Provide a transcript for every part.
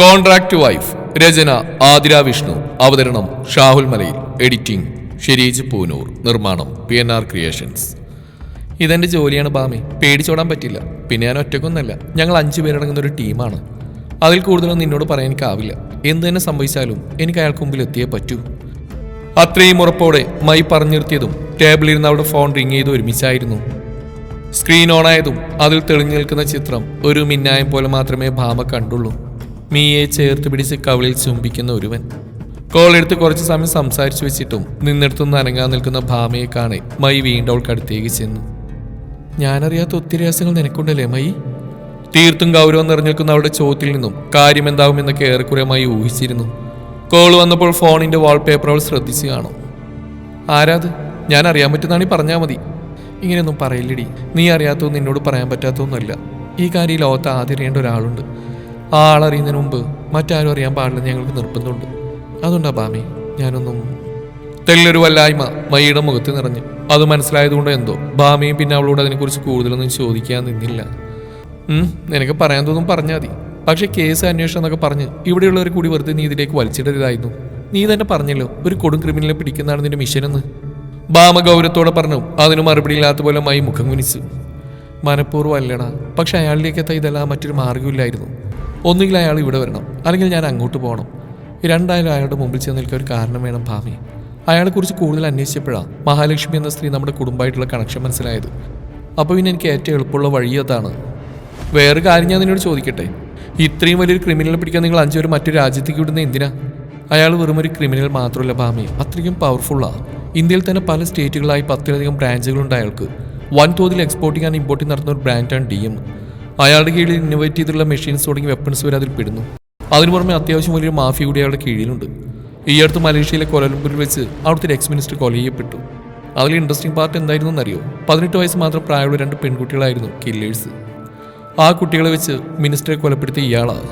Contract wife രചന ആതിര വിഷ്ണു. അവതരണം Shahul Malayil. Editing Shareej Poonoor. നിർമ്മാണം പി എൻ ആർ ക്രിയേഷൻസ്. ഇതെന്റെ ജോലിയാണ് ബാമി. പേടിച്ചോടാൻ പറ്റില്ല. പിന്നെ ഞാൻ ഒറ്റക്കൊന്നല്ല. ഞങ്ങൾ അഞ്ചു പേരടങ്ങുന്ന ഒരു ടീമാണ്. അതിൽ കൂടുതലൊന്നും നിന്നോട് പറയാൻ എനിക്കാവില്ല. എന്ത് തന്നെ സംഭവിച്ചാലും എനിക്ക് അയാൾക്ക് മുമ്പിൽ എത്തിയേ പറ്റൂ. അത്രയും ഉറപ്പോടെ മൈ പറഞ്ഞു നിർത്തിയതും ടേബിളിരുന്ന് അവിടെ ഫോൺ റിങ് ചെയ്ത് ഒരുമിച്ചായിരുന്നു. സ്ക്രീൻ ഓണായതും അതിൽ തെളിഞ്ഞു നിൽക്കുന്ന ചിത്രം ഒരു മിന്നായം പോലെ മാത്രമേ ഭാമ കണ്ടുള്ളൂ. മീയെ ചേർത്ത് പിടിച്ച് കവിളിൽ ചുംബിക്കുന്ന ഒരുവൻ. കോൾ എടുത്ത് കുറച്ച് സമയം സംസാരിച്ചു വെച്ചിട്ടും നിന്നിടത്തുനിന്ന് അനങ്ങാൻ നിൽക്കുന്ന ഭാമയെ കാണെ മൈ വീണ്ടും അവൾക്കടുത്തേക്ക് ചെന്നു. ഞാനറിയാത്ത ഒത്തിരി രഹസ്യങ്ങൾ നിനക്കുണ്ടല്ലേ മൈ? തീർത്തും ഗൗരവം നിറഞ്ഞിരിക്കുന്ന അവളുടെ ചോദ്യത്തിൽ നിന്നും കാര്യമെന്താവുമെന്നൊക്കെ ഏറെക്കുറെ മൈ ഊഹിച്ചിരുന്നു. കോൾ വന്നപ്പോൾ ഫോണിന്റെ വാൾപേപ്പർ അവൾ ശ്രദ്ധിച്ചു കാണും. ആരാത്? ഞാൻ അറിയാൻ പറ്റുന്നതാണ് പറഞ്ഞാൽ മതി. ഇങ്ങനെയൊന്നും പറയില്ലടി. നീ അറിയാത്തതും നിന്നോട് പറയാൻ പറ്റാത്തതൊന്നുമല്ല. ഈ കാര്യം ലോകത്ത് ആദ്യം അറിയേണ്ട ഒരാളുണ്ട്. ആളറിയുന്നതിന് മുമ്പ് മറ്റാരും അറിയാൻ പാടില്ലെന്ന് ഞങ്ങൾക്ക് നിർബന്ധമുണ്ട്. അതുകൊണ്ടാ ബാമി ഞാനൊന്നും തെല്ലൊരു വല്ലായ്മ മയ്യുടെ മുഖത്ത് നിറഞ്ഞു. അത് മനസ്സിലായതുകൊണ്ട് എന്തോ. ബാമിയും പിന്നെ അവളോട് അതിനെക്കുറിച്ച് കൂടുതലൊന്നും ചോദിക്കാൻ നിന്നില്ല. നിനക്ക് പറയാൻ തോന്നും പറഞ്ഞാൽ മതി. പക്ഷേ കേസ് അന്വേഷണം എന്നൊക്കെ പറഞ്ഞ് ഇവിടെയുള്ളവരെ കൂടി വെറുതെ നീ ഇതിലേക്ക് വലിച്ചിടരുതായിരുന്നു. നീ തന്നെ പറഞ്ഞല്ലോ ഒരു കൊടും ക്രിമിനലെ പിടിക്കുന്നതാണ് നിന്റെ മിഷനെന്ന്. ബാമ ഗൗരവത്തോടെ പറഞ്ഞു അതിന് മറുപടി ഇല്ലാത്ത പോലെ മൈ മുഖം കുനിച്ചു. മനഃപൂർവം അല്ലടാ പക്ഷെ അയാളിലേക്ക് എത്താൻ ഇതെല്ലാം മറ്റൊരു മാർഗമില്ലായിരുന്നു. ഒന്നുകിൽ അയാൾ ഇവിടെ വരണം അല്ലെങ്കിൽ ഞാൻ അങ്ങോട്ട് പോകണം. രണ്ടായാലും അയാളുടെ മുമ്പിൽ ചെന്ന് നിൽക്കാൻ ഒരു കാരണം വേണം ഭാമി അയാളെക്കുറിച്ച് കൂടുതൽ അന്വേഷിച്ചപ്പോഴാണ് മഹാലക്ഷ്മി എന്ന സ്ത്രീ നമ്മുടെ കുടുംബമായിട്ടുള്ള കണക്ഷൻ മനസ്സിലായത്. അപ്പോൾ പിന്നെ എനിക്ക് ഏറ്റവും എളുപ്പമുള്ള വഴി അതാണ്. വേറെ കാര്യം ഞാൻ നിന്നോട് ചോദിക്കട്ടെ? ഇത്രയും വലിയൊരു ക്രിമിനലിനെ പിടിക്കാൻ നിങ്ങൾ അഞ്ചുപേർ മറ്റു രാജ്യത്തേക്ക് വിടുന്ന എന്തിനാ? അയാൾ വെറും ഒരു ക്രിമിനൽ മാത്രമല്ല ഭാമി അത്രയ്ക്കും പവർഫുള്ളാണ് ഇന്ത്യയിൽ തന്നെ പല സ്റ്റേറ്റുകളായി പത്തിലധികം ബ്രാഞ്ചുകളുണ്ട് അയാൾക്ക്. വൻതോതിൽ എക്സ്പോർട്ടിംഗ് ആൻഡ് ഇമ്പോർട്ടിംഗ് നടത്തുന്ന ഒരു ബ്രാൻഡാണ് ഡി എം അയാളുടെ കീഴിൽ ഇന്നോവേറ്റ് ചെയ്തിട്ടുള്ള മെഷീൻസ് തുടങ്ങി വെപ്പൺസ് വരെ അതിൽ പെടുന്നു. അതിനു പുറമെ അത്യാവശ്യം വലിയൊരു മാഫിയ കൂടി അയാളുടെ കീഴിലുണ്ട്. ഈ അടുത്ത് മലേഷ്യയിലെ കൊലംബൂരിൽ വെച്ച് അവിടുത്തെ എക്സ് മിനിസ്റ്റർ കൊല ചെയ്യപ്പെട്ടു. അതിൽ ഇൻട്രസ്റ്റിംഗ് പാർട്ട് എന്തായിരുന്നു എന്നറിയോ പതിനെട്ട് വയസ്സ് മാത്രം പ്രായമുള്ള രണ്ട് പെൺകുട്ടികളായിരുന്നു കില്ലേഴ്സ് ആ കുട്ടികളെ വെച്ച് മിനിസ്റ്ററെ കൊലപ്പെടുത്തിയ ഇയാളാണ്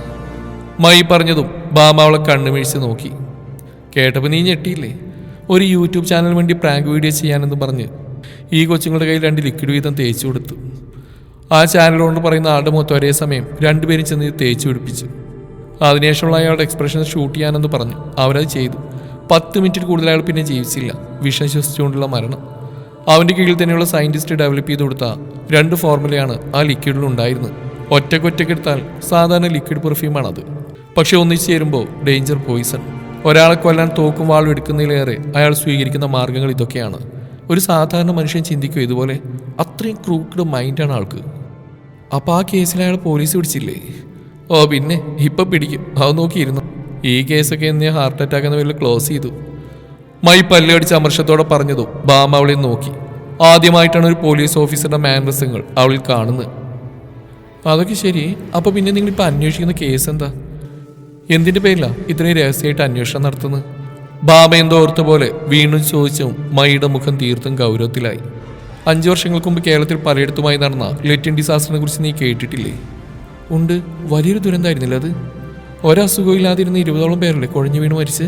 മൈ പറഞ്ഞതും ബാമ അവളെ കണ്ണുമിഴിച്ച് നോക്കി. കേട്ടപ്പോൾ നീ ഞെട്ടിയില്ലേ? ഒരു യൂട്യൂബ് ചാനലിന് വേണ്ടി പ്രാങ്ക് വീഡിയോ ചെയ്യാനെന്ന് പറഞ്ഞ് ഈ കൊച്ചുങ്ങളുടെ കയ്യിൽ രണ്ട് ലിക്വിഡ് വീതം തേച്ചു കൊടുത്തു. ആ ചാനലുകൊണ്ട് പറയുന്ന ആളുടെ മുഖത്ത് ഒരേ സമയം രണ്ടുപേരും ചെന്ന് തേച്ചു പിടിപ്പിച്ചു. അതിനുശേഷമുള്ള അയാളുടെ എക്സ്പ്രഷൻ ഷൂട്ട് ചെയ്യാനെന്ന് പറഞ്ഞു. അവരത് ചെയ്തു. പത്ത് മിനിറ്റിൽ കൂടുതൽ അയാൾ പിന്നെ ജീവിച്ചില്ല. വിഷം ശ്വസിച്ചുകൊണ്ടുള്ള മരണം. അവന്റെ കീഴിൽ തന്നെയുള്ള സയന്റിസ്റ്റ് ഡെവലപ്പ് ചെയ്ത് കൊടുത്ത രണ്ട് ഫോർമുലയാണ് ആ ലിക്വിഡിൽ ഉണ്ടായിരുന്നത്. ഒറ്റക്കൊറ്റക്കെടുത്താൽ സാധാരണ ലിക്വിഡ് പെർഫ്യൂമാണത് പക്ഷെ ഒന്നിച്ചു ചേരുമ്പോൾ ഡേഞ്ചർ പോയിസൺ ഒരാളെ കൊല്ലാൻ തോക്കും വാളും എടുക്കുന്നതിലേറെ അയാൾ സ്വീകരിക്കുന്ന മാർഗങ്ങൾ ഇതൊക്കെയാണ്. ഒരു സാധാരണ മനുഷ്യൻ ചിന്തിക്കും ഇതുപോലെ അത്രയും ക്രൂക്കഡ് മൈൻഡാണ് ആൾക്ക്. അപ്പൊ ആ കേസിൽ അയാൾ പോലീസ് പിടിച്ചില്ലേ? ഓ പിന്നെ ഇപ്പൊ പിടിക്കും. അത് നോക്കിയിരുന്നു. ഈ കേസൊക്കെ എന്നെ ഹാർട്ട് അറ്റാക്ക് എന്ന പേരിൽ ക്ലോസ് ചെയ്തു. മൈ പല്ലടിച്ച് അമർഷത്തോടെ പറഞ്ഞതും. ബാമ അവളെ നോക്കി. ആദ്യമായിട്ടാണ് ഒരു പോലീസ് ഓഫീസറുടെ മാനസങ്ങൾ അവളിൽ കാണുന്നത്. അതൊക്കെ ശരി. അപ്പൊ പിന്നെ നിങ്ങൾ ഇപ്പൊ അന്വേഷിക്കുന്ന കേസ് എന്താ? എന്തിന്റെ പേരിലാ ഇത്രയും രഹസ്യമായിട്ട് അന്വേഷണം നടത്തുന്നത്? ബാബ എന്തോ ഓർത്ത പോലെ വീണ്ടും ചോദിച്ചും മൈയുടെ മുഖം തീർത്തും ഗൗരവത്തിലായി. അഞ്ചു വർഷങ്ങൾക്ക് മുമ്പ് കേരളത്തിൽ പലയിടത്തുമായി നടന്ന ലെറ്റിൻ ഡിസാസ്റ്ററിനെ കുറിച്ച് നീ കേട്ടിട്ടില്ലേ? ഉണ്ട്. വലിയൊരു ദുരന്തമായിരുന്നില്ല അത്? ഒരസുഖമില്ലാതിരുന്ന ഇരുപതോളം പേരല്ലേ കുഴഞ്ഞു വീണ് മരിച്ച്?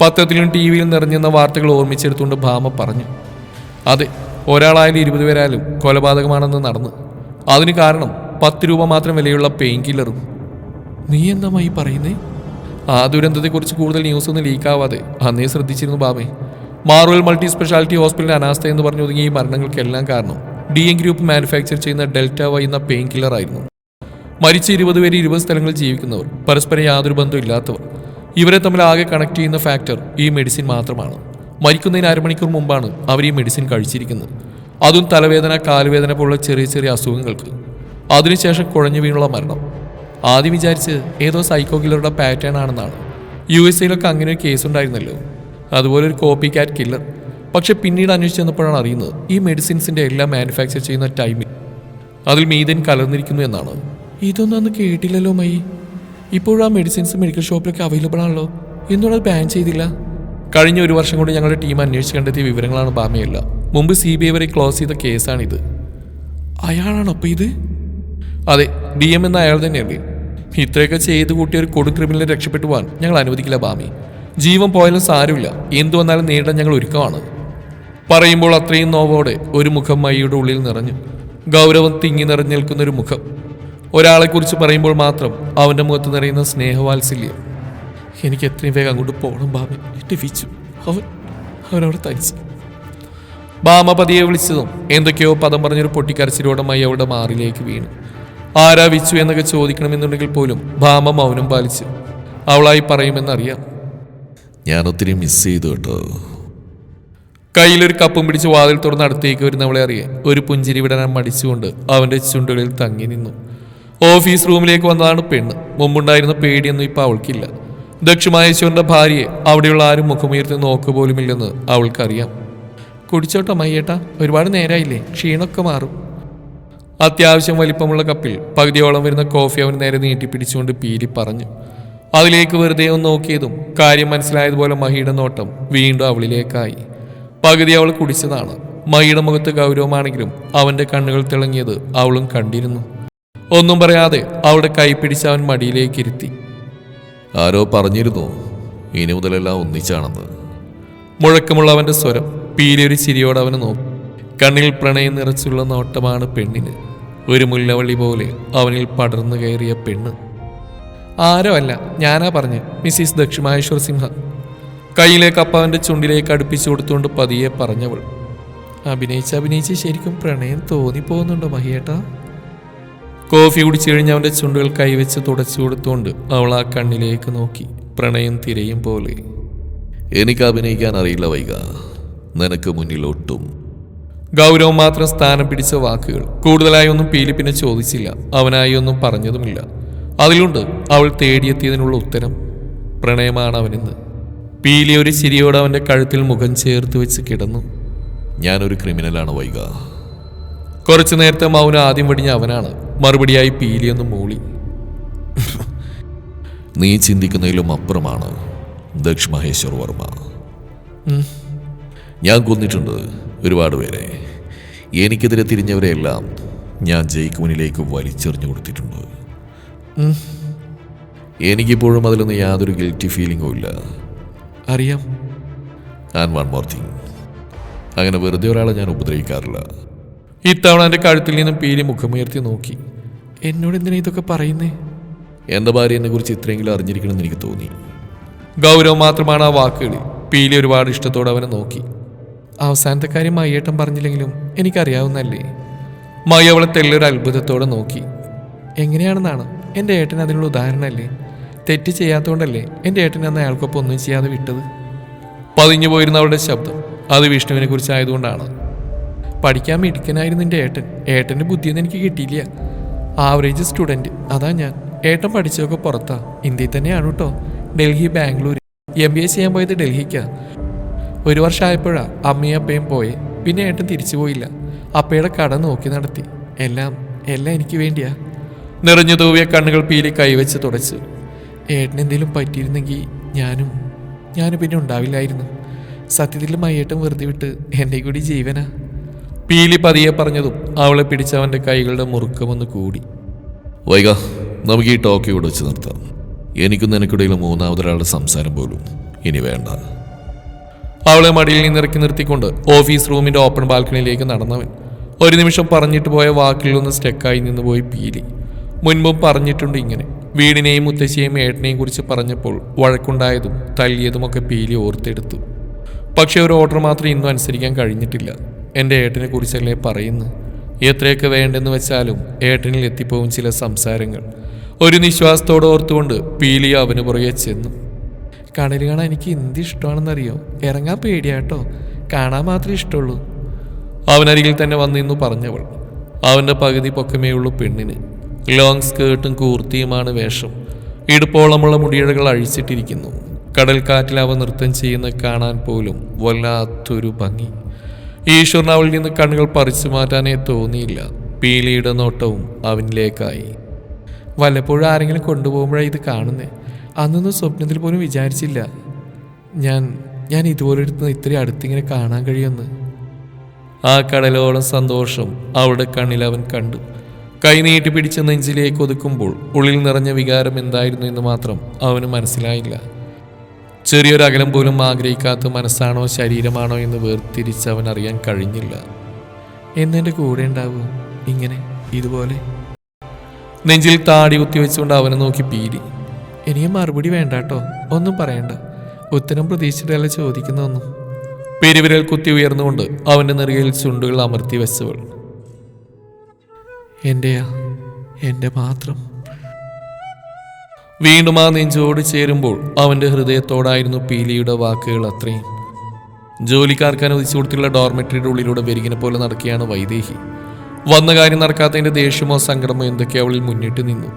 പത്രത്തിലും ടി വിയിലും നിറഞ്ഞെന്ന വാർത്തകൾ ഓർമ്മിച്ചെടുത്തുകൊണ്ട് ഭാമ പറഞ്ഞു. അതെ ഒരാളായാലും ഇരുപത് പേരായാലും കൊലപാതകമാണെന്ന് നടന്നു. അതിന് കാരണം പത്ത് രൂപ മാത്രം വിലയുള്ള പെയിൻ കില്ലറും. നീ എന്താ ഈ പറയുന്നേ? ആ ദുരന്തത്തെക്കുറിച്ച് കൂടുതൽ ന്യൂസ് ഒന്നും ലീക്കാവാതെ അന്നേ ശ്രദ്ധിച്ചിരുന്നു ബാമേ മാർവൽ മൾട്ടി സ്പെഷ്യാലിറ്റി ഹോസ്പിറ്റലിൽ അനാസ്ഥ എന്ന് പറഞ്ഞു തുടങ്ങിയ ഈ മരണങ്ങൾക്കെല്ലാം കാരണം ഡി എൻ ഗ്രൂപ്പ് മാനുഫാക്ചർ ചെയ്യുന്ന ഡെൽറ്റ വൈ എന്ന പെയിൻ കില്ലർ ആയിരുന്നു. മരിച്ച ഇരുപത് പേര് ഇരുപത് സ്ഥലങ്ങളിൽ ജീവിക്കുന്നവർ പരസ്പരം യാതൊരു ബന്ധവും ഇല്ലാത്തവർ. ഇവരെ തമ്മിൽ ആകെ കണക്ട് ചെയ്യുന്ന ഫാക്ടർ ഈ മെഡിസിൻ മാത്രമാണ്. മരിക്കുന്നതിന് അരമണിക്കൂർ മുമ്പാണ് അവർ ഈ മെഡിസിൻ കഴിച്ചിരിക്കുന്നത്. അതും തലവേദന കാലുവേദന പോലുള്ള ചെറിയ ചെറിയ അസുഖങ്ങൾക്ക്. അതിനുശേഷം കുഴഞ്ഞു വീണുള്ള മരണം. ആദ്യം വിചാരിച്ച് ഏതോ സൈക്കോ കില്ലറുടെ പാറ്റേൺ ആണെന്നാണ്. യു എസ് എയിലൊക്കെ അങ്ങനെ ഒരു കേസ് ഉണ്ടായിരുന്നല്ലോ. അതുപോലെ ഒരു കോപ്പി കാറ്റ് കില്ലർ പക്ഷെ പിന്നീട് അന്വേഷിച്ച് ചെന്നപ്പോഴാണ് അറിയുന്നത് ഈ മെഡിസിൻസിന്റെ എല്ലാം മാനുഫാക്ചർ ചെയ്യുന്ന ടൈമിൽ അതിൽ മീതൻ കലർന്നിരിക്കുന്നു എന്നാണ്. ഇതൊന്നും അന്ന് കേട്ടില്ലല്ലോ മൈ. ഇപ്പോഴും ആ മെഡിസിൻസ് മെഡിക്കൽ ഷോപ്പിലൊക്കെ അവൈലബിൾ ആണല്ലോ. എന്തുകൊണ്ട് ബാൻ ചെയ്തില്ല? കഴിഞ്ഞ ഒരു വർഷം കൊണ്ട് ഞങ്ങളുടെ ടീം അന്വേഷിച്ച് കണ്ടെത്തിയ വിവരങ്ങളാണ് ബാമയല്ല. മുമ്പ് സി ബി ഐ വരെ ക്ലോസ് ചെയ്ത കേസാണിത്. അയാളാണോ അപ്പം ഇത്? അതെ ഡി എം എന്ന അയാൾ തന്നെയല്ലേ. ഇത്രയൊക്കെ ചെയ്ത് കൂട്ടിയ ഒരു കൊടും ക്രിമിനലിനെ രക്ഷപ്പെട്ടു പോകാൻ ഞങ്ങൾ അനുവദിക്കില്ല ബാമി. ജീവൻ പോയാലും സാരമില്ല. എന്തു വന്നാലും നേരിടാൻ ഞങ്ങൾ ഒരുക്കമാണ്. പറയുമ്പോൾ അത്രയും നോവോടെ ഒരു മുഖം മയ്യയുടെ ഉള്ളിൽ നിറഞ്ഞു. ഗൗരവം തിങ്ങി നിറഞ്ഞു നിൽക്കുന്ന ഒരു മുഖം. ഒരാളെക്കുറിച്ച് പറയുമ്പോൾ മാത്രം അവന്റെ മുഖത്ത് നിറയുന്ന സ്നേഹവാത്സല്യം. എനിക്ക് എത്രയും വേഗം അങ്ങോട്ട് പോകണം ബാമ എന്റെ വിച്ചു അവൻ അവനവിടെ തനിച്ച്. ബാമ പതിയെ വിളിച്ചതും എന്തൊക്കെയോ പദം പറഞ്ഞൊരു പൊട്ടിക്കരച്ചിലോടെ മൈ അവളുടെ മാറിലേക്ക് വീണു. ആരാ വിച്ചു എന്നൊക്കെ ചോദിക്കണമെന്നുണ്ടെങ്കിൽ പോലും ഭാമ മൗനം പാലിച്ചു അവളായി പറയുമെന്നറിയാം. ഞാൻ ഒത്തിരി മിസ് ചെയ്തു കേട്ടോ. കയ്യിലൊരു കപ്പും പിടിച്ച് വാതിൽ തുറന്ന് അടുത്തേക്ക് വരുന്നവളെ അറിയെ. ഒരു പുഞ്ചിരി വിടാൻ മടിച്ചുകൊണ്ട് അവന്റെ ചുണ്ടുകളിൽ തങ്ങി നിന്നു. ഓഫീസ് റൂമിലേക്ക് വന്നതാണ് പെണ്ണ്. മുമ്പുണ്ടായിരുന്ന പേടിയൊന്നും ഇപ്പൊ അവൾക്കില്ല. ദക്ഷമഹേശ്വരന്റെ ഭാര്യയെ അവിടെയുള്ള ആരും മുഖമുയർത്തി നോക്കുക പോലുമില്ലെന്ന് അവൾക്കറിയാം. കുടിച്ചോട്ടോ മയ്യേട്ടാ ഒരുപാട് നേരമായില്ലേ ക്ഷീണമൊക്കെ മാറും. അത്യാവശ്യം വലിപ്പമുള്ള കപ്പിൽ പകുതിയോളം വരുന്ന കോഫി അവൻ നേരെ നീട്ടിപ്പിടിച്ചുകൊണ്ട് പീലി പറഞ്ഞു. അതിലേക്ക് വെറുതെ ഒന്ന് നോക്കിയതും കാര്യം മനസ്സിലായതുപോലെ മഹിയുടെ നോട്ടം വീണ്ടും അവളിലേക്കായി. പകുതി അവൾ കുടിച്ചതാണ്. മഹിയുടെ മുഖത്ത് ഗൗരവമാണെങ്കിലും അവന്റെ കണ്ണുകൾ തിളങ്ങിയത് അവളും കണ്ടിരുന്നു. ഒന്നും പറയാതെ അവളുടെ കൈ പിടിച്ച് അവൻ മടിയിലേക്ക് ഇരുത്തി. ആരോ പറഞ്ഞിരുന്നു ഇനി മുതലെല്ലാം ഒന്നിച്ചാണെന്ന്. മുഴക്കമുള്ള അവന്റെ സ്വരം പീലൊരു ചിരിയോടെ അവനെ നോക്കി. കണ്ണിൽ പ്രണയം നിറച്ചുള്ള നോട്ടമാണ് പെണ്ണിന്. ഒരു മുല്ലവള്ളി പോലെ അവനിൽ പടർന്നു കയറിയ പെണ്ണ്. ആരോ അല്ല ഞാനാ പറഞ്ഞ് മിസ്സിസ് ദക്ഷിമേശ്വർ സിംഹ. കയ്യിലെ കപ്പാവിന്റെ ചുണ്ടിലേക്ക് അടുപ്പിച്ചു കൊടുത്തുകൊണ്ട് പതിയെ പറഞ്ഞവൾ. അഭിനയിച്ച് അഭിനയിച്ച് ശരിക്കും പ്രണയം തോന്നിപ്പോകുന്നുണ്ടോ മഹിയേട്ടാ? കോഫി കുടിച്ചു കഴിഞ്ഞ് അവന്റെ ചുണ്ടുകൾ കൈവച്ച് തുടച്ചു കൊടുത്തുകൊണ്ട് അവൾ ആ കണ്ണിലേക്ക് നോക്കി പ്രണയം തിരയും പോലെ. എനിക്ക് അഭിനയിക്കാൻ അറിയില്ല വൈക. നിനക്ക് മുന്നിലൊട്ടും ഗൗരവം മാത്രം സ്ഥാനം പിടിച്ച വാക്കുകൾ. കൂടുതലായി ഒന്നും പീലിപ്പിനെ ചോദിച്ചില്ല. അവനായി ഒന്നും പറഞ്ഞതുമില്ല. അതിലുണ്ട് അവൾ തേടിയെത്തിയതിനുള്ള ഉത്തരം. പ്രണയമാണ് അവനെന്ന്. പീലി ഒരു ചിരിയോടെ അവന്റെ കഴുത്തിൽ മുഖം ചേർത്ത് വെച്ച് കിടന്നു. ഞാനൊരു ക്രിമിനലാണ് വൈക കുറച്ചു നേരത്തെ മൗന ആദ്യം വെടിഞ്ഞ അവനാണ്. മറുപടിയായി പീലിയൊന്ന് മൂളി. നീ ചിന്തിക്കുന്നതിലും അപ്പുറമാണ് ദക്ഷ് മഹേശ്വർ വർമ്മ ഞാൻ കൊന്നിട്ടുണ്ട് ഒരുപാട് പേരെ. എനിക്കെതിരെ തിരിഞ്ഞവരെയെല്ലാം ഞാൻ ജയിക്ക് വലിച്ചെറിഞ്ഞു കൊടുത്തിട്ടുണ്ട്. എനിക്കിപ്പോഴും അതിലൊന്നും യാതൊരു ഗിൽറ്റി ഫീലിംഗും ഇല്ല. അറിയാം. ആൻഡ് വൺ മോർ തിങ് അങ്ങനെ വെറുതെ ഒരാളെ ഞാൻ ഉപദ്രവിക്കാറില്ല. ഇത്തവണ എന്റെ കഴുത്തിൽ നിന്നും പീലി മുഖമുയർത്തി നോക്കി. എന്നോട് എന്തിനാ ഇതൊക്കെ പറയുന്നേ? എന്റെ ഭാര്യ കുറിച്ച് ഇത്രയെങ്കിലും അറിഞ്ഞിരിക്കണമെന്ന് എനിക്ക് തോന്നി. ഗൗരവം മാത്രമാണ് ആ വാക്കുകളിൽ. പീലി ഒരുപാട് ഇഷ്ടത്തോടെ അവനെ നോക്കി. അവസാനത്തെ കാര്യം മയ്യേട്ടൻ പറഞ്ഞില്ലെങ്കിലും എനിക്കറിയാവുന്നല്ലേ മയ്യ അവളെ തെല്ലൊരു അത്ഭുതത്തോടെ നോക്കി. എങ്ങനെയാണെന്നാണ്? എന്റെ ഏട്ടൻ അതിനുള്ള ഉദാഹരണമല്ലേ? തെറ്റ് ചെയ്യാത്തതുകൊണ്ടല്ലേ എന്റെ ഏട്ടൻ അന്ന് അയാൾക്കൊപ്പം ഒന്നും ചെയ്യാതെ വിട്ടത്? പതിഞ്ഞു പോയിരുന്ന അവളുടെ ശബ്ദം അത് വിഷ്ണുവിനെ കുറിച്ചായതുകൊണ്ടാണ്. പഠിക്കാൻ മിടുക്കനായിരുന്നു എന്റെ ഏട്ടൻ. ഏട്ടന്റെ ബുദ്ധിയൊന്നും എനിക്ക് കിട്ടിയില്ല. ആവറേജ് സ്റ്റുഡന്റ് അതാ ഞാൻ. ഏട്ടൻ പഠിച്ചതൊക്കെ പുറത്താ. ഇന്ത്യയിൽ തന്നെയാണ് കേട്ടോ. Delhi Bangalore M B A ചെയ്യാൻ പോയത് ഡൽഹിക്കാണ് ഒരു വർഷമായപ്പോഴാണ് അമ്മയും അപ്പയും പോയെ. പിന്നെ ഏട്ടൻ തിരിച്ചു പോയില്ല. അപ്പയുടെ കട നോക്കി നടത്തി. എല്ലാം എല്ലാം എനിക്ക് വേണ്ടിയാ. നിറഞ്ഞു തൂവിയ കണ്ണുകൾ പീലി കൈവച്ച് തുടച്ചു. ഏട്ടന് എന്തെങ്കിലും പറ്റിയിരുന്നെങ്കിൽ ഞാനും ഞാനും പിന്നെ ഉണ്ടാവില്ലായിരുന്നു. സത്യത്തിൽ മയ്യേട്ടൻ വെറുതെ വിട്ട് എന്റെ കൂടി ജീവനാ. പീലി പതിയെ പറഞ്ഞതും അവളെ പിടിച്ചവന്റെ കൈകളുടെ മുറുക്കമൊന്ന് കൂടി. വൈക നമുക്ക് ഈ ടോക്ക് ഇവിടെ വെച്ച് നിർത്താം. എനിക്കും നിനക്കിടയിൽ മൂന്നാമതൊരാളുടെ സംസാരം പോലും ഇനി വേണ്ട. അവളെ മടിയിൽ നിന്ന് ഇറക്കി നിർത്തിക്കൊണ്ട് ഓഫീസ് റൂമിന്റെ ഓപ്പൺ ബാൽക്കണിയിലേക്ക് നടന്നവൻ ഒരു നിമിഷം പറഞ്ഞിട്ട് പോയ വാക്കിലൊന്ന് സ്റ്റെക്കായി നിന്ന് പോയി പീലി. മുൻപും പറഞ്ഞിട്ടുണ്ട് ഇങ്ങനെ. വീടിനെയും മുത്തശ്ശിയെയും ഏട്ടനെയും കുറിച്ച് പറഞ്ഞപ്പോൾ വഴക്കുണ്ടായതും തല്ലിയതുമൊക്കെ പീലി ഓർത്തെടുത്തു. പക്ഷേ ഒരു ഓർഡർ മാത്രം ഇന്നും അനുസരിക്കാൻ കഴിഞ്ഞിട്ടില്ല. എന്റെ ഏട്ടനെ കുറിച്ചല്ലേ പറയുന്നു എത്രയൊക്കെ വേണ്ടെന്ന് വെച്ചാലും ഏട്ടനിൽ എത്തിപ്പോവും ചില സംസാരങ്ങൾ. ഒരു നിശ്വാസത്തോടെ ഓർത്തുകൊണ്ട് പീലി അവന് പുറകെ ചെന്നു. കടൽ കാണാൻ എനിക്ക് എന്ത് ഇഷ്ടമാണെന്നറിയോ? ഇറങ്ങാൻ പേടിയാട്ടോ. കാണാൻ മാത്രമേ ഇഷ്ടമുള്ളൂ. അവനരികിൽ തന്നെ വന്നിന്നു പറഞ്ഞവൾ. അവന്റെ പകുതി പൊക്കമേയുള്ളൂ പെണ്ണിന്. ലോങ് സ്കേർട്ടും കൂർത്തിയുമാണ് വേഷം. ഇടുപ്പോളമുള്ള മുടിയിഴകൾ അഴിച്ചിട്ടിരിക്കുന്നു. കടൽക്കാറ്റിൽ അവ നൃത്തം ചെയ്യുന്ന കാണാൻ പോലും വല്ലാത്തൊരു ഭംഗി. ഈശ്വരൻ അവളിൽ നിന്ന് കണ്ണുകൾ പറിച്ചു മാറ്റാനേ തോന്നിയില്ല. പീലിയുടെ നോട്ടവും അവനിലേക്കായി. വല്ലപ്പോഴും ആരെങ്കിലും കൊണ്ടുപോകുമ്പോഴാണ് ഇത് കാണുന്നേ? അന്നൊന്നും സ്വപ്നത്തിൽ പോലും വിചാരിച്ചില്ല. ഞാൻ ഞാൻ ഇതുപോലൊരുത്ത് ഇത്രയും അടുത്തിങ്ങനെ കാണാൻ കഴിയുമെന്ന്. ആ കടലോളം സന്തോഷം അവളുടെ കണ്ണിൽ അവൻ കണ്ടു. കൈ പിടിച്ച നെഞ്ചിലേക്ക് ഒതുക്കുമ്പോൾ ഉള്ളിൽ നിറഞ്ഞ വികാരം എന്തായിരുന്നു എന്ന് മാത്രം അവന് മനസ്സിലായില്ല. ചെറിയൊരകലം പോലും ആഗ്രഹിക്കാത്ത മനസ്സാണോ ശരീരമാണോ എന്ന് വേർതിരിച്ച് അവൻ അറിയാൻ കഴിഞ്ഞില്ല. എന്നെന്റെ കൂടെ ഉണ്ടാവും ഇങ്ങനെ ഇതുപോലെ? നെഞ്ചിൽ താടി കുത്തിവെച്ചുകൊണ്ട് അവനെ നോക്കി പീരി എനിയെ മറുപടി വേണ്ട കേട്ടോ ഒന്നും പറയണ്ട. ഉത്തരം പ്രതീക്ഷിച്ചിട്ടല്ല ചോദിക്കുന്നൊന്നും പെരുവിരൽ കുത്തി ഉയർന്നുകൊണ്ട് അവന്റെ നെറുകയിൽ ചുണ്ടുകൾ അമർത്തി വെച്ചവൾ. എന്റെയാ എന്റെ മാത്രം. വീണ്ടും ആ നെഞ്ചോട് ചേരുമ്പോൾ അവന്റെ ഹൃദയത്തോടായിരുന്നു പീലിയുടെ വാക്കുകൾ അത്രയും. ജോലിക്കാർക്ക് അനുവദിച്ചു കൊടുത്തിട്ടുള്ള ഡോർമെട്രിയുടെ ഉള്ളിലൂടെ വെരികിനെ പോലെ നടക്കുകയാണ് വൈദേഹി. വന്ന കാര്യം നടക്കാത്തതിന്റെ ദേഷ്യമോ സങ്കടമോ എന്തൊക്കെ അവളിൽ മുന്നിട്ട് നിന്നു.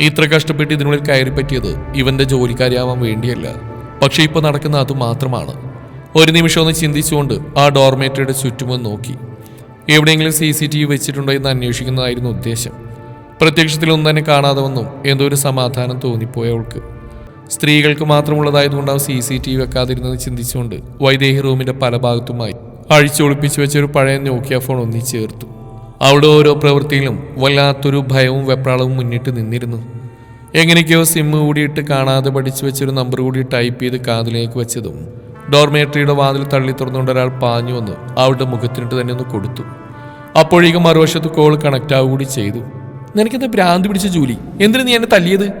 ഇത്ര കഷ്ടപ്പെട്ട് ഇതിനുള്ളിൽ കയറി പറ്റിയത് ഇവന്റെ ജോലിക്കാരിയാവാൻ വേണ്ടിയല്ല. പക്ഷേ ഇപ്പോൾ നടക്കുന്ന അത് മാത്രമാണ്. ഒരു നിമിഷം ഒന്ന് ചിന്തിച്ചുകൊണ്ട് ആ ഡോർമേറ്ററിയുടെ ചുറ്റുമൊന്ന് നോക്കി. എവിടെയെങ്കിലും സി സി ടി വി വെച്ചിട്ടുണ്ടോ എന്ന് അന്വേഷിക്കുന്നതായിരുന്നു ഉദ്ദേശം. പ്രത്യക്ഷത്തിലൊന്നും തന്നെ കാണാതെ വന്നു. എന്തോ ഒരു സമാധാനം തോന്നിപ്പോയ അവൾക്ക്. സ്ത്രീകൾക്ക് മാത്രമുള്ളതായതുകൊണ്ടാവും സി സി ടി വി വെക്കാതിരുന്നത് ചിന്തിച്ചുകൊണ്ട് വൈദേഹി റൂമിന്റെ പല ഭാഗത്തുമായി അഴിച്ചൊളിപ്പിച്ചു വെച്ച ഒരു പഴയ നോക്കിയ ഫോൺ ഒന്നി ചേർത്തു. അവിടെ ഓരോ പ്രവൃത്തിയിലും വല്ലാത്തൊരു ഭയവും വെപ്രാളവും മുന്നിട്ട് നിന്നിരുന്നു. എങ്ങനെയൊക്കെയോ സിമ്മ് കൂടിയിട്ട് കാണാതെ പഠിച്ചു വെച്ചൊരു നമ്പർ കൂടി ടൈപ്പ് ചെയ്ത് കാതിലേക്ക് വെച്ചതും ഡോർമേറ്ററിയുടെ വാതിൽ തള്ളി തുറന്നുകൊണ്ട് ഒരാൾ പാഞ്ഞു വന്ന്. അവളുടെ മുഖത്തിനിട്ട് തന്നെ ഒന്ന് കൊടുത്തു. അപ്പോഴേക്കും മറുവശത്ത് കോൾ കണക്റ്റ് ആവുക കൂടി ചെയ്തു. നിനക്കെന്താ ഭ്രാന്തി പിടിച്ച ജോലി? എന്തിനു നീ എന്നെ തല്ലിയത്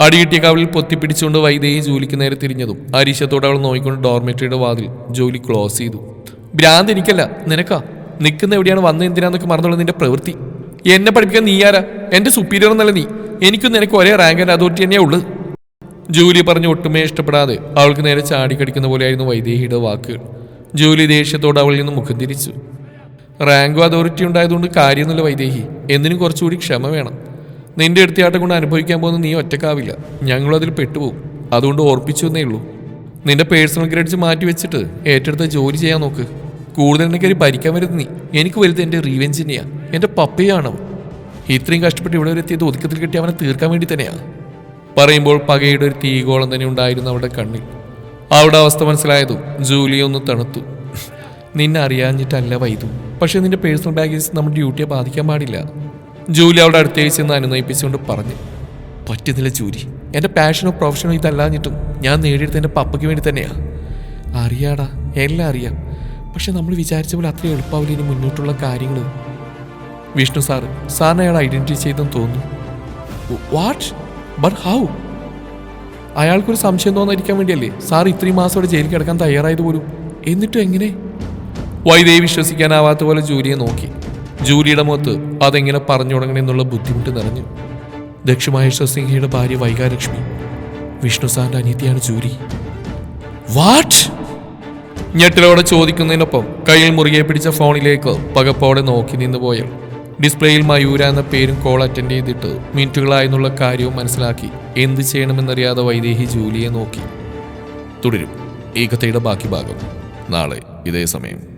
അടികിട്ടിയ കവളിൽ പൊത്തിപ്പിടിച്ചുകൊണ്ട് വൈദേഹി ജോലിക്ക് നേരെ തിരിഞ്ഞതും അരീശത്തോടെ അവൾ നോക്കിക്കൊണ്ട് ഡോർമേറ്ററിയുടെ വാതിൽ ജോലി ക്ലോസ് ചെയ്തു. ഭ്രാന്ത് എനിക്കല്ല നിനക്കാ. നിൽക്കുന്ന എവിടെയാണ് വന്ന എന്തിനാന്നൊക്കെ മറന്നുള്ള നിന്റെ പ്രവൃത്തി. എന്നെ പഠിപ്പിക്കാൻ നീ ആരാ? എന്റെ സുപ്പീരിയർ എന്നല്ല നീ. എനിക്കും നിനക്ക് ഒരേ റാങ്ക് ആൻഡ് അതോറിറ്റി തന്നെയാ ഉള്ളത്. ജൂലി പറഞ്ഞ് ഒട്ടുമേ ഇഷ്ടപ്പെടാതെ അവൾക്ക് നേരെ ചാടിക്കടിക്കുന്ന പോലെയായിരുന്നു വൈദേഹിയുടെ വാക്കുകൾ ജൂലി ദേഷ്യത്തോട് അവളിൽ നിന്ന് മുഖം തിരിച്ചു. റാങ്കും അതോറിറ്റി ഉണ്ടായതുകൊണ്ട് കാര്യമൊന്നുമില്ല വൈദേഹി. എന്തിനും കുറച്ചുകൂടി ക്ഷമ വേണം. നിന്റെ എടുത്തിയാട്ടം കൊണ്ട് അനുഭവിക്കാൻ പോകുന്ന നീ ഒറ്റക്കാവില്ല. ഞങ്ങളും അതിൽ പെട്ടുപോകും. അതുകൊണ്ട് ഓർപ്പിച്ചു എന്നേ ഉള്ളൂ. നിന്റെ പേഴ്സണൽ ക്രെഡിറ്റ്സ് മാറ്റി വെച്ചിട്ട് ഏറ്റെടുത്ത ജോലി ചെയ്യാൻ നോക്ക്. കൂടുതൽ കയറി ഭരിക്കാൻ വരുന്ന നീ. എനിക്ക് വലുത് എന്റെ റീവെഞ്ചിനെയാണ് എന്റെ പപ്പയാണ് ഇത്രയും കഷ്ടപ്പെട്ട് ഇവിടെ വരെ എത്തിയത് ഒതുക്കത്തിൽ കിട്ടി അവനെ തീർക്കാൻ വേണ്ടി തന്നെയാ. പറയുമ്പോൾ പകയുടെ ഒരു തീകോളം തന്നെ ഉണ്ടായിരുന്നു അവിടെ കണ്ണിൽ. അവിടെ അവസ്ഥ മനസ്സിലായതും ജൂലി ഒന്ന് തണുത്തു. നിന്നെ അറിയാഞ്ഞിട്ടല്ല വൈദു. പക്ഷെ നിന്റെ പേഴ്സണൽ ബാഗേജ് നമ്മുടെ ഡ്യൂട്ടിയെ ബാധിക്കാൻ പാടില്ല. ജൂലി അവിടെ അടുത്തേക്ക് ചെന്ന് അനുനയിപ്പിച്ചുകൊണ്ട് പറഞ്ഞു പറ്റുന്നില്ല ജൂലി. എന്റെ പാഷനോ പ്രൊഫഷനോ ഇതല്ലാഞ്ഞിട്ടും ഞാൻ നേടിയെടുത്ത എന്റെ പപ്പയ്ക്ക് വേണ്ടി തന്നെയാണ് അറിയാടാ എല്ലാം അറിയാം. പക്ഷെ നമ്മൾ വിചാരിച്ച പോലെ അത്ര എളുപ്പമാവില്ല ഇനി മുന്നോട്ടുള്ള കാര്യങ്ങൾ വിഷ്ണു സാർ സാറിനെ അയാൾ ഐഡന്റിഫൈ ചെയ്തെന്ന് തോന്നുന്നു. വാട്ട് ബട്ട് ഹൗ അയാൾക്കൊരു സംശയം തോന്നാതിരിക്കാൻ വേണ്ടിയല്ലേ? സാർ ഇത്രയും മാസം അവിടെ ജയിലിൽ കിടക്കാൻ തയ്യാറായത് പോലും. എന്നിട്ടും എങ്ങനെ? വൈദേഹി വിശ്വസിക്കാനാവാത്ത പോലെ ജൂലിയെ നോക്കി. ജൂലിയുടെ മുഖത്ത് അതെങ്ങനെ പറഞ്ഞു തുടങ്ങണമെന്നുള്ള ബുദ്ധിമുട്ട് നിറഞ്ഞു. ദക്ഷിമഹേശ്വർ സിംഹയുടെ ഭാര്യ വൈകാലക്ഷ്മി. വിഷ്ണു സാറിന്റെ അനിയത്തിയാണ് ജൂലി. വാട്ട് ഞെട്ടിലോടെ ചോദിക്കുന്നതിനൊപ്പം കയ്യിൽ മുറുകെ പിടിച്ച ഫോണിലേക്ക് പകപ്പോടെ നോക്കി നിന്ന് പോയൾ ഡിസ്പ്ലേയിൽ മയൂര എന്ന പേരും കോൾ അറ്റൻഡ് ചെയ്തിട്ട് മിനിറ്റുകളായെന്നുള്ള കാര്യവും മനസ്സിലാക്കി എന്ത് ചെയ്യണമെന്നറിയാതെ വൈദേഹി ജൂലിയെ നോക്കി. തുടരും. ഈ കഥയുടെ ബാക്കി ഭാഗം. നാളെ ഇതേ സമയം.